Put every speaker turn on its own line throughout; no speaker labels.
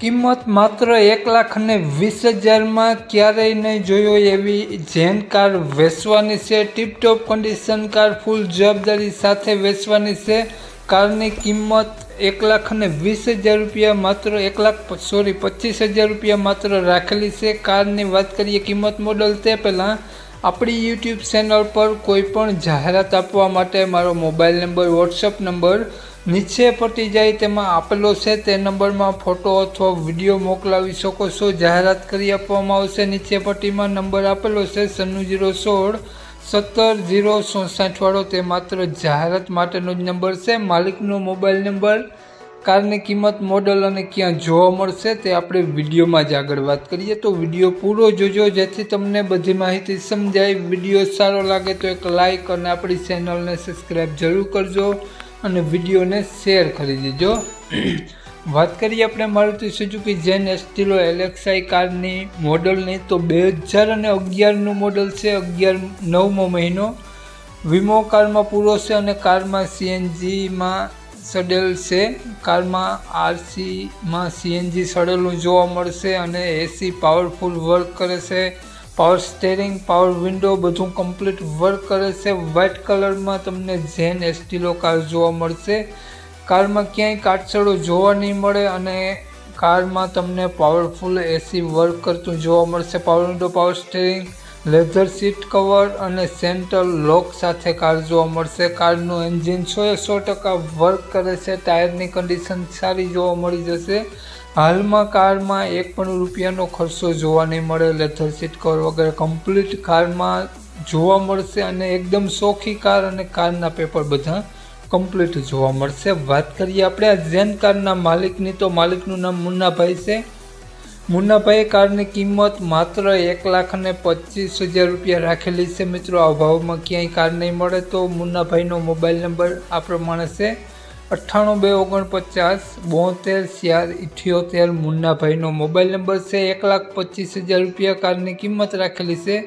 કિંમત માત્ર એક લાખ અને વીસ હજારમાં ક્યારેય નહીં જોયો એવી જેન કાર વેચવાની છે. ટીપટોપ કન્ડિશન કાર ફૂલ જવાબદારી સાથે વેચવાની છે. કારની કિંમત એક લાખ અને વીસ હજાર રૂપિયા માત્ર એક લાખ સોરી પચીસ હજાર રૂપિયા માત્ર રાખેલી છે. કારની વાત કરીએ કિંમત મોડલ તે પહેલાં આપણી યુટ્યુબ ચેનલ પર કોઈ પણ જાહેરાત આપવા માટે મારો મોબાઈલ નંબર વોટ્સઅપ નંબર નીચે પટી જાય તેમાં આપેલો છે, તે નંબરમાં ફોટો અથવા વીડિયો મોકલાવી શકો છો. જાહેરાત કરી આપવામાં આવશે. નીચે પટ્ટીમાં નંબર આપેલો છે, સન્નુ જીરો સોળ સત્તર જીરો ચોસાઠ વાળો. તે માત્ર જાહેરાત માટેનો જ નંબર છે. માલિકનો મોબાઈલ નંબર, કારની કિંમત, મોડલ અને ક્યાં જોવા મળશે તે આપણે વિડીયોમાં જ આગળ વાત કરીએ. તો વીડિયો પૂરો જોજો, જેથી તમને બધી માહિતી સમજાય. વીડિયો સારો લાગે તો એક લાઇક અને આપણી ચેનલને સબસ્ક્રાઈબ જરૂર કરજો. અને વિડીયોને શેર કરી દેજો. વાત કરીએ આપણે Maruti Suzuki Zen Estilo LXI કારની મોડલની. તો બે હજાર અને અગિયારનું મોડલ છે, અગિયાર નવમો મહિનો. વીમો કારમાં પૂરો છે અને કારમાં સીએનજીમાં સડેલ છે. કારમાં આરસીમાં સીએનજી સડેલું જોવા મળશે અને એસી પાવરફુલ વર્ક કરે છે. પાવર સ્ટેરિંગ પાવર વિન્ડો બધું કમ્પ્લીટ વર્ક કરે છે. વ્હાઇટ કલરમાં તમને ઝેન એસટીલો કાર જોવા મળશે. કારમાં ક્યાંય કાટછડો જોવા નહીં મળે અને કારમાં તમને પાવરફુલ એસી વર્ક કરતું જોવા મળશે. Power window power steering leather seat cover અને સેન્ટ્રલ લોક સાથે કાર જોવા મળશે. કારનું એન્જિન સો એ સો ટકા વર્ક કરે છે. ટાયરની કન્ડિશન સારી જોવા મળી જશે. હાલમાં કારમાં એક પણ રૂપિયાનો ખર્ચો જોવા નહીં મળે. લેધર સીટ કવર વગેરે કમ્પ્લીટ કારમાં જોવા મળશે અને એકદમ સોખી કાર અને કારના પેપર બધા કમ્પ્લીટ જોવા મળશે. વાત કરીએ આપણે આ ઝેન કારના માલિકની. તો માલિકનું નામ મુન્નાભાઈ છે. મુન્નાભાઈ કારની કિંમત માત્ર એક લાખ અને પચીસ હજાર રૂપિયા રાખેલી છે. મિત્રો, આ ભાવમાં ક્યાંય કાર નહીં મળે તો મુન્નાભાઈનો મોબાઈલ નંબર આ પ્રમાણે છે. અઠ્ઠાણું બે ઓગણપચાસ બોતેર ચાર ઇઠ્યોતેર મુન્નાભાઈનો મોબાઈલ નંબર છે. એક લાખ પચીસ હજાર રૂપિયા કારની કિંમત રાખેલી છે.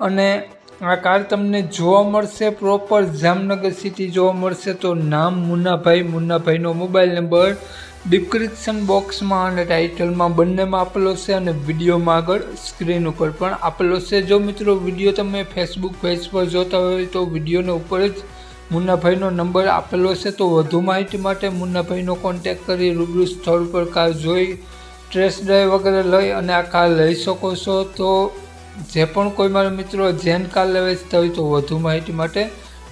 અને આ કાર તમને જોવા મળશે પ્રોપર જામનગર સિટી જોવા મળશે તો નામ મુન્નાભાઈ, મુન્નાભાઈનો મોબાઈલ નંબર ડિસ્ક્રિપ્શન બોક્સમાં અને ટાઇટલમાં બંનેમાં આપેલો છે અને વિડીયોમાં આગળ સ્ક્રીન ઉપર પણ આપેલો છે. જો મિત્રો વીડિયો તમે ફેસબુક પેજ પર જોતા હોય તો વિડીયોને ઉપર જ મુન્નાભાઈનો નંબર આપેલો છે. તો વધુ માહિતી માટે મુન્નાભાઈનો કોન્ટેક કરી રૂબરૂ સ્થળ પર કાર જોઈ ટ્રેસ ડ્રાઈવ વગેરે લઈ અને આ કાર લઈ શકો છો. તો જે પણ કોઈ મારા મિત્રો જેન કાર લેવા ઇચ્છતા હોય તો વધુ માહિતી માટે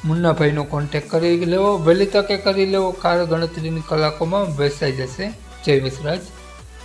મુન્નાભાઈનો કોન્ટેક કરી લેવો વહેલી તકે કરી લેવો કાર ગણતરીની કલાકોમાં વેચાઈ જશે. જય વિસરાજ